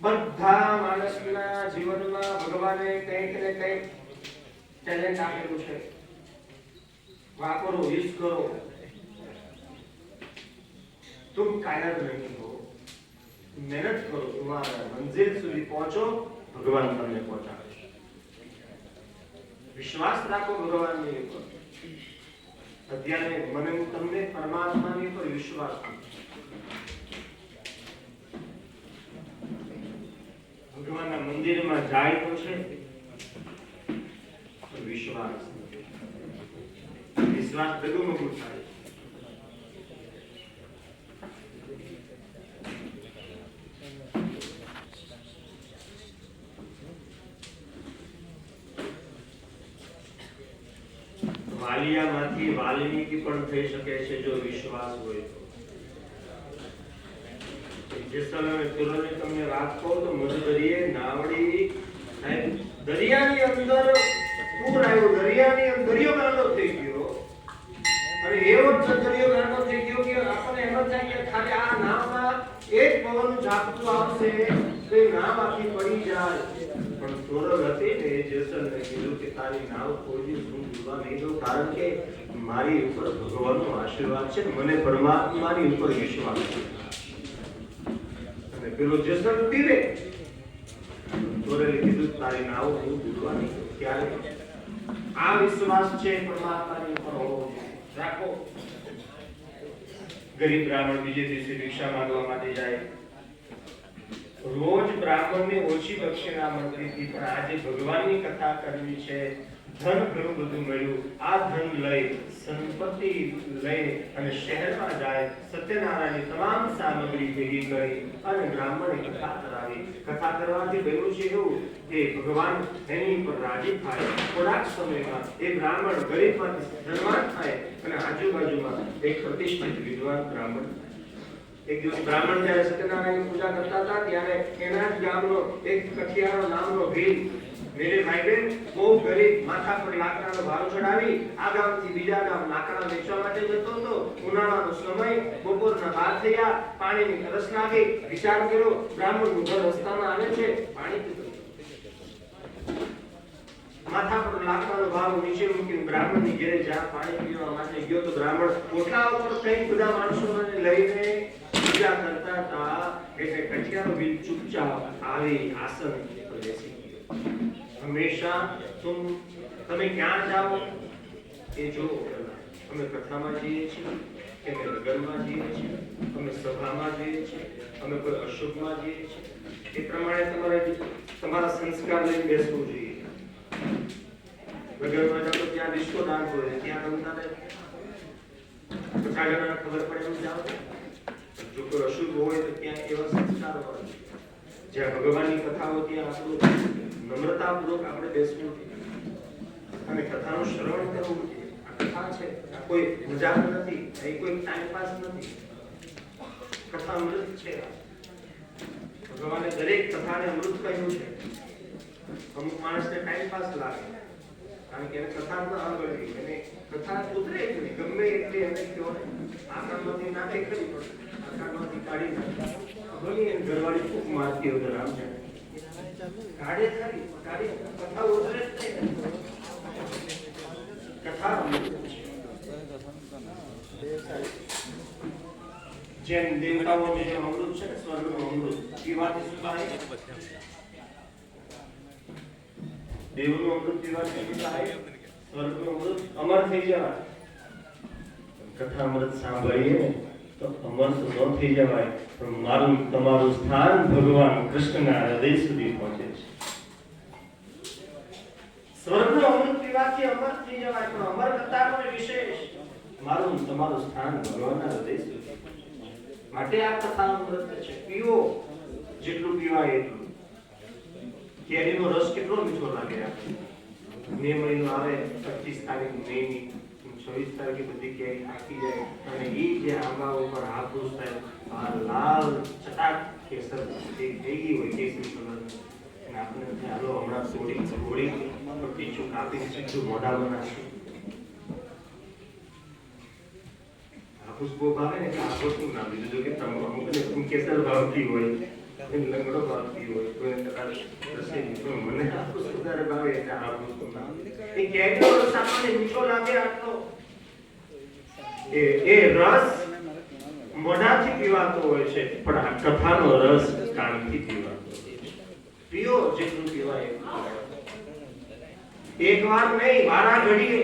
બધા માણસના જીવનમાં ભગવાને કંઈક ને કંઈક ટેલેન્ટ આપેલું છે. વાપરો યુઝ કરો. તું કાયમ નહીં હો મહેનત કરો. તમારા મંજિલ સુધી પહોંચો, ભગવાન તમને પહોંચાડે વિશ્વાસ રાખો ભગવાનની ઉપર. અત્યારે મને તમને પરમાત્માની ઉપર વિશ્વાસ. ભગવાનના મંદિરમાં જાય તો છે વિશ્વાસ. વિશ્વાસ ડગમગું થાય વાલિયામાંથી વાલ્મીકી પણ થઈ શકે છે જો વિશ્વાસ હોય તો. જેસલમે તમને વાત કહું તો મધદરિયે નાવડી દરિયાની અંદર આવ્યું દરિયાની અંદર દરિયો ગાંડો થઈ ગયો. અને એવો જ દરિયો ગાંડો થઈ ગયો કે આપણને એમ જ થાય કે ખાલી આ નામમાં એક પવન ઝાપટું આવશે તો નાવ આખી પડી જાય. પણ હતી ને એ જેસલને કીધું કે તારી નાવ કોઈ હું ડૂબવા નહીં દઉં, કારણ કે મારી ઉપર ભગવાનનો આશીર્વાદ છે મને પરમાત્માની ઉપર વિશ્વાસ છે. અને પેલો જેસલ પીવે ચોરેલે કીધું, તારી નાવ હું ડૂબવા નહીં દઉં. ત્યારે આ વિશ્વાસ છે પરમાત્માની ઉપર હોવો રાખો. ગરીબ બ્રાહ્મણ બીજે દિવસે ભિક્ષા માંગવા માટે જાય. રોજ બ્રાહ્મણને ઓછી દક્ષિણા મળતી હતી પણ આજે ભગવાનની કથા કરવી છે. ધન ઘણું બધું મળ્યું. આ ધન લઈ, સંપત્તિ લઈ અને શહેરમાં જાય, સત્યનારાયણની તમામ સામગ્રી ભેગી કરી અને બ્રાહ્મણે કથા કરાવી. કથા કરવાથી બન્યું છે એવું કે ભગવાન એની પર રાજી થાય. થોડાક સમયમાં એ બ્રાહ્મણ ગરીબમાંથી ધનવાન થાય અને આજુબાજુમાં એક પ્રતિષ્ઠિત વિદ્વાન બ્રાહ્મણ એક દિવસ બ્રાહ્મણ જ્યારે સત્યનારાયણની પૂજા કરતા હતા, ત્યારે એના જ ગામનો, એક કઠિયારો નામનો ભીલ મેરે ભાઈ બેન બહુ ગરીબ, માથા પર લાકડાનો ભારો ચડાવી આ ગામથી બીજા ગામ લાકડા વેચવા માટે જતો હતો. ઉનાળાનો સમય, બપોરના બાર થયા, પાણીની તરસ લાગી. વિચાર કર્યો, બ્રાહ્મણનું ઘર રસ્તામાં આવે છે, પાણી માથા પર લાકડાનો ભાવ નીચે મૂકીને બ્રાહ્મણની ઘેરે જ્યાં પાણી પીવા માટે ગયો તો બ્રાહ્મણ ઓટલા ઉપર કઈ બધા માણસોને લઈને પૂજા કરતા હતા, એટલે કઠિયાનો બિલ ચૂપચાપ આવે આસન બેસી ગયો. હંમેશા તું, તમે ક્યાં જાઓ? એ જો અમે કથામાં જઈએ છીએ, કે અમે જઈએ છીએ, અમે સભામાં જઈએ છીએ, અમે કોઈ અશુભમાં જઈએ છીએ. એ પ્રમાણે તમારે તમારા સંસ્કાર લઈને બેસવું જોઈએ. લગ્નમાં જાઓ તો ત્યાં ડિસ્કો ડાન્સ હોય, ત્યાં રમતા નહીં જણાને ખબર પડે એમ જાઓ. જો કોઈ અશુદ્ધ હોય તો ત્યાં એવા સંસ્કારો હોય જ્યાં ભગવાનની કથાઓ ત્યાં આપણું નમ્રતાપૂર્વક આપણે બેસવું જોઈએ. અને કથાનું શ્રવણ કરવું જોઈએ. આ કથા છે. આ કોઈ મજાક નથી, આ કોઈ ટાઈમ પાસ નથી. કથા અમૃત છે. ભગવાને દરેક કથાને અમૃત કહ્યું છે. અમુક માણસને ટાઈમ પાસ લાગે. કારણ કે એને કથા ન આવડતી એને કથા ઉતરે જ ગમે એટલે એને કયો ને આ કામમાંથી નાખે ખરી પણ આ કામમાંથી કાઢી નાખે. ભલે એને ઘરવાળી ખૂબ મારતી હોય રામ છે કાઢે ખરી કાઢી કથા ઉતરે જ નહીં. કથા જેમ દેવતાઓનું અમૃત છે સ્વર્ગ સ્વર્ગનું અમૃત. એ વાત દેવનું અમૃત પીવાથી અમૃત અમર થઈ જવાય. કથા અમૃત સાંભળીએ તો અમર ન થઈ જવાય, પણ મારું, તમારું સ્થાન ભગવાન કૃષ્ણના હૃદય સુધી પહોંચે છે. અમર થઈ વિશેષ. મારું, તમારું સ્થાન ભગવાનના હૃદય સુધી માટે આ કથા અમૃત છે, પીવો. જેટલું પીવાય એટલું. કેરીનો રસ કેટલો મીઠો લાગે આપણે મે મહિનો આવે પચીસ તારીખ મે ની છવ્વીસ તારીખે બધી કેરી પાકી જાય અને એ જે આંબા ઉપર હાફૂસ થાય આ લાલ ચટાક કેસર એ થઈ ગઈ હોય કેસરી કલર અને આપણે ચાલો હમણાં થોડી થોડી પીછું કાપી સીધું મોઢામાં નાખીએ ખુશ્બુ ભાવે ને એટલે આભૂતનું નામ દીધું જો કે તમે અમુકને એમ કેસર ભાવતી હોય એમ લંગડો ભાવતી હોય કોઈને કદાચ પણ મને આ ખુશ્બુ વધારે ભાવે એટલે આભૂતનું નામ એ રસ આપણને મીઠો લાગે આટલો એ એ રસ મોઢાથી પીવાતો હોય છે. પણ આ કથાનો રસ કાનથી પીવાતો. છે પીઓ જેટલું પીવાય એક વાર નહીં, વારા ઘડીએ.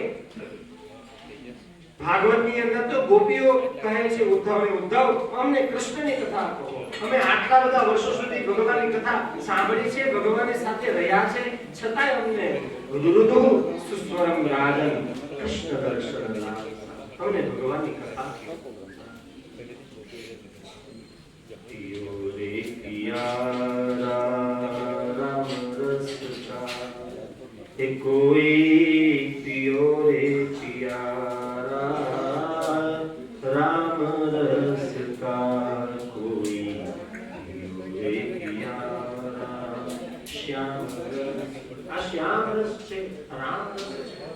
ભાગવતની અંદર તો ગોપીઓ કહે છે ઉદ્ધવને ઉદ્ધવ, અમને કૃષ્ણની કથા કહો. અમે આટલા બધા વર્ષો સુધી ભગવાનની કથા સાંભળી છે, ભગવાનની સાથે રહ્યા છે, છતાંય અમને રુદુ સુસ્વરમ રાજન, કૃષ્ણ દર્શન અમને ભગવાનની કથા કોઈ પિયો રે પિયો શ્યામ રસ આ શ્યામ રસ છે રામ રસ છે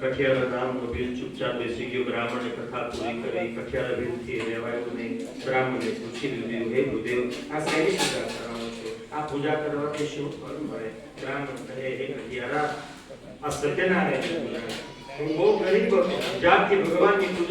કઠિયાર નામ કબીર ચૂપચાપ બેસી ગયો બ્રાહ્મણે કથા પૂરી કરી કઠિયાર ભેદથી રહેવાયું નહીં બ્રાહ્મણે પૂછી લીધું હે ગુરુદેવ આ શેની પૂજા કરાવો છો આ પૂજા કરવાથી શું ફળ મળે બ્રાહ્મણ કહે હે કઠિયારા આ સત્યનારાયણ પૂજા હું બહુ ગરીબ જાતથી ભગવાનની પૂજા